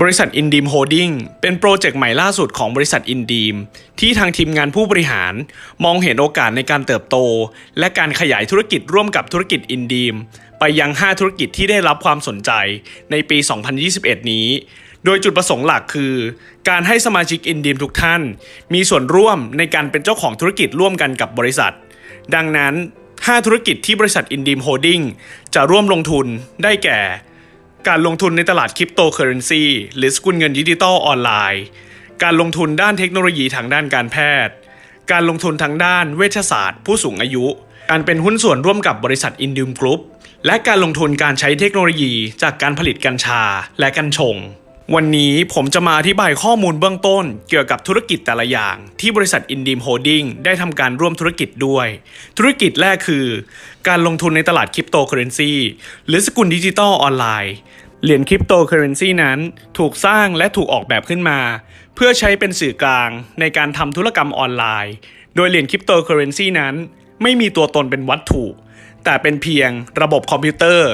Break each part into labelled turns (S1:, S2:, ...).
S1: บริษัทอินดีมโฮดดิ้งเป็นโปรเจกต์ใหม่ล่าสุดของบริษัทอินดีมที่ทางทีมงานผู้บริหาร มองเห็นโอกาสในการเติบโต และการขยายธุรกิจร่วมกับธุรกิจอินดีมไปยัง 5 ธุรกิจที่ได้รับความสนใจในปี 2021 นี้ โดยจุดประสงค์หลักคือ การให้สมาชิกอินดีมทุกท่าน มีส่วนร่วมในการเป็นเจ้าของธุรกิจร่วมกันกับบริษัท ดังนั้น 5 ธุรกิจที่บริษัทอินดีมโฮดดิ้งจะร่วมลงทุนได้แก่ การลงทุนในตลาดคริปโตเคอเรนซีหรือสกุลเงินดิจิตอลออนไลน์ การลงทุนด้านเทคโนโลยีทางด้านการแพทย์ การลงทุนทางด้านเวชศาสตร์ ผู้สูงอายุ การเป็นหุ้นส่วนร่วมกับบริษัทอินดิมกรุ๊ปและการลงทุนการใช้เทคโนโลยีจากการผลิตกัญชาและกัญชง วันนี้ผมจะมาอธิบายข้อมูลเบื้องต้น เกี่ยวกับธุรกิจแต่ละอย่าง ที่บริษัทอินดีมโฮดดิ้งได้ทำการร่วมธุรกิจด้วย ธุรกิจแรกคือ การลงทุนในตลาดคริปโตเคอเรนซีหรือสกุลดิจิตอลออนไลน์เหรียญคริปโตเคอเรนซีนั้นถูกสร้างและถูกออกแบบขึ้นมา เพื่อใช้เป็นสื่อกลางในการทำธุรกรรมออนไลน์ โดยเหรียญคริปโตเคอเรนซีนั้น ไม่มีตัวตนเป็นวัตถุ แต่เป็นเพียงระบบคอมพิวเตอร์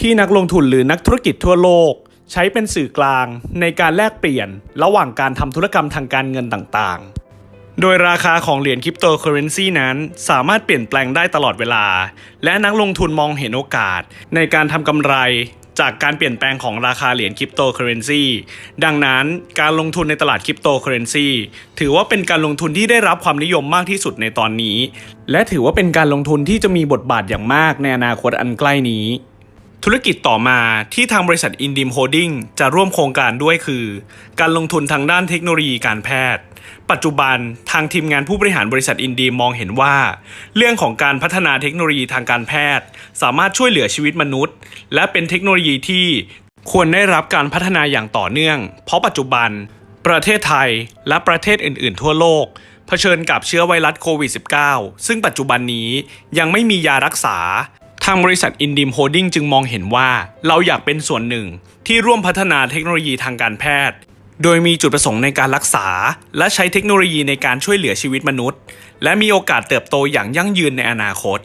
S1: ที่นักลงทุนหรือนักธุรกิจทั่วโลก ใช้เป็นสื่อกลางในการแลกเปลี่ยนระหว่างการทำธุรกรรมทางการเงินต่างๆ โดยราคาของเหรียญคริปโตเคอเรนซีนั้นสามารถเปลี่ยนแปลงได้ตลอดเวลา และนักลงทุนมองเห็นโอกาส ในการทำกำไรจากการเปลี่ยนแปลงของราคาเหรียญคริปโตเคอเรนซีดังนั้นการลงทุนในตลาดคริปโตเคอเรนซีถือว่าเป็นการลงทุนที่ได้รับความนิยมมากที่สุดในตอนนี้ และถือว่าเป็นการลงทุนที่จะมีบทบาทอย่างมากในอนาคตอันใกล้นี้ ธุรกิจต่อมาที่ทางบริษัทอินดิมโฮดดิ้งจะร่วมโครงการด้วยคือ การลงทุนทางด้านเทคโนโลยีการแพทย์ ปัจจุบันทางทีมงานผู้บริหารบริษัทอินดีมองเห็นว่า เรื่องของการพัฒนาเทคโนโลยีทางการแพทย์ สามารถช่วยเหลือชีวิตมนุษย์ และเป็นเทคโนโลยีที่ควรได้รับการพัฒนาอย่างต่อเนื่อง เพราะปัจจุบัน ประเทศไทยและประเทศอื่น ๆ ทั่วโลกเผชิญกับเชื้อไวรัสโควิด -19 ซึ่งปัจจุบันนี้ยังไม่มียารักษา ทางบริษัทอินดิมโฮดดิ้งจึงมองเห็นว่าเราอยากเป็นส่วนหนึ่งที่ร่วมพัฒนาเทคโนโลยีทางการแพทย์ โดยมีจุดประสงค์ในการรักษา และใช้เทคโนโลยีในการช่วยเหลือชีวิตมนุษย์ และมีโอกาสเติบโตอย่างยั่งยืนในอนาคต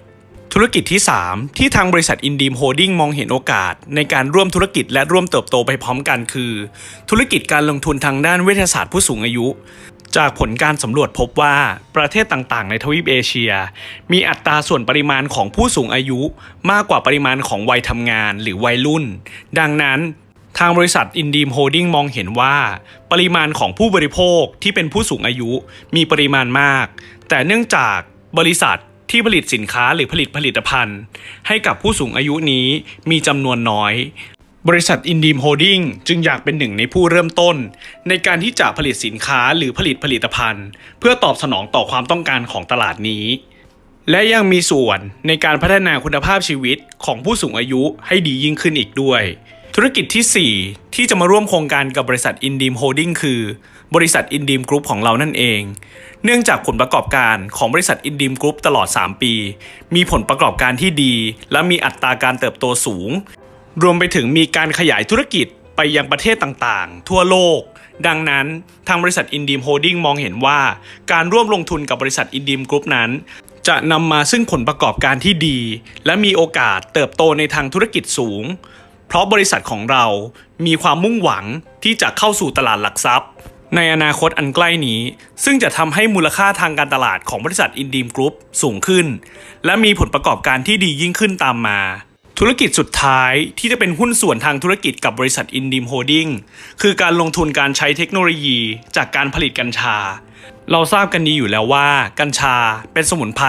S1: ธุรกิจที่ 3 ที่ทางบริษัทอินดีมโฮดดิ้งมองเห็นโอกาส ในการร่วมธุรกิจและร่วมเติบโตไปพร้อมกันคือ ธุรกิจการลงทุนทางด้านเวชศาสตร์ผู้สูงอายุ จากผลการสำรวจพบว่าประเทศต่างๆ ในทวีปเอเชีย มีอัตราส่วนปริมาณของผู้สูงอายุ มากกว่าปริมาณของวัยทำงานหรือวัยรุ่น ดังนั้นทางบริษัทอินดีมโฮดดิ้งมองเห็นว่า ปริมาณของผู้บริโภคที่เป็นผู้สูงอายุมีปริมาณมาก แต่เนื่องจากบริษัทที่ผลิตสินค้าหรือผลิตผลิตภัณฑ์ ให้กับผู้สูงอายุนี้มีจำนวนน้อย บริษัทอินดีมโฮดดิ้งจึงอยากเป็นหนึ่งในผู้เริ่มต้น ในการที่จะผลิตสินค้าหรือผลิตผลิตภัณฑ์ เพื่อตอบสนองต่อความต้องการของตลาดนี้ และยังมีส่วนในการพัฒนาคุณภาพชีวิตของผู้สูงอายุให้ดียิ่งขึ้นอีกด้วย ธุรกิจที่ 4 ที่จะมาร่วมโครงการกับบริษัทอินดีมโฮดดิ้งคือบริษัทอินดีมกรุ๊ปของเรานั่นเอง เนื่องจากผลประกอบการของบริษัทอินดีมกรุ๊ปตลอด 3 ปี มีผลประกอบการที่ดี และมีอัตราการเติบโตสูง รวมไปถึงมีการขยายธุรกิจไปยังประเทศต่างๆ ทั่วโลก ดังนั้นทางบริษัทอินดีมโฮดดิ้งมองเห็นว่า การร่วมลงทุนกับบริษัทอินดีมกรุ๊ปนั้น จะนำมาซึ่งผลประกอบการที่ดี และมีโอกาสเติบโตในทางธุรกิจสูง เพราะบริษัทของเรามีความมุ่งหวังที่จะเข้าสู่ตลาดหลักทรัพย์ ในอนาคตอันใกล้นี้ ซึ่งจะทำให้มูลค่าทางการตลาดของบริษัทอินดีมกรุ๊ปสูงขึ้น และมีผลประกอบการที่ดียิ่งขึ้นตามมา ธุรกิจสุดท้ายที่จะเป็นหุ้นส่วนทางธุรกิจกับบริษัทอินดีมโฮดดิ้งคือการลงทุนการใช้เทคโนโลยีจากการผลิตกัญชา เราทราบกันดีอยู่แล้วว่า กัญชาเป็นสมุนไพร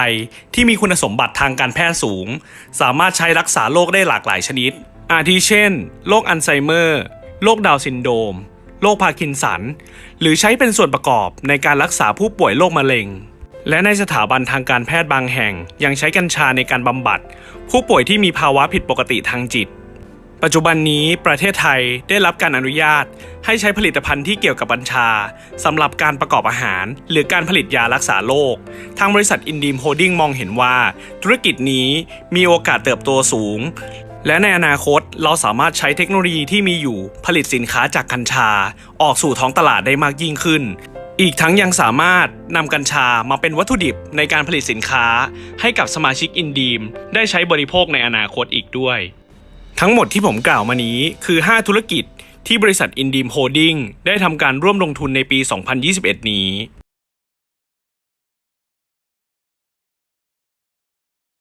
S1: ที่มีคุณสมบัติทางการแพทย์สูง สามารถใช้รักษาโรคได้หลากหลายชนิด อาทิเช่นโรคอัลไซเมอร์โรคดาวซินโดมโรคพาร์กินสัน หรือใช้เป็นส่วนประกอบในการรักษาผู้ป่วยโรคมะเร็ง และในสถาบันทางการแพทย์บางแห่งยังใช้กัญชาในการบำบัด ผู้ป่วยที่มีภาวะผิดปกติทางจิต ปัจจุบันนี้ประเทศไทยได้รับการอนุญาต ให้ใช้ผลิตภัณฑ์ที่เกี่ยวกับกัญชาสำหรับการประกอบอาหาร หรือการผลิตยารักษาโรคทางบริษัทอินดีมโฮดดิ้งมองเห็นว่า ธุรกิจนี้มีโอกาสเติบโตสูง และในอนาคตเราสามารถใช้เทคโนโลยีที่มีอยู่ผลิตสินค้าจากกัญชา ออกสู่ท้องตลาดได้มากยิ่งขึ้น อีกทั้งยังสามารถนำกัญชามาเป็นวัตถุดิบในการผลิตสินค้า ให้กับสมาชิกอินดีม ได้ใช้บริโภคในอนาคตอีกด้วย ทั้งหมดที่ผมกล่าวมานี้คือ 5 ธุรกิจที่บริษัทอินดีมโฮดดิ้งได้ทำการร่วมลงทุนในปี 2021 นี้